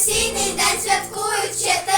професійний день святкують.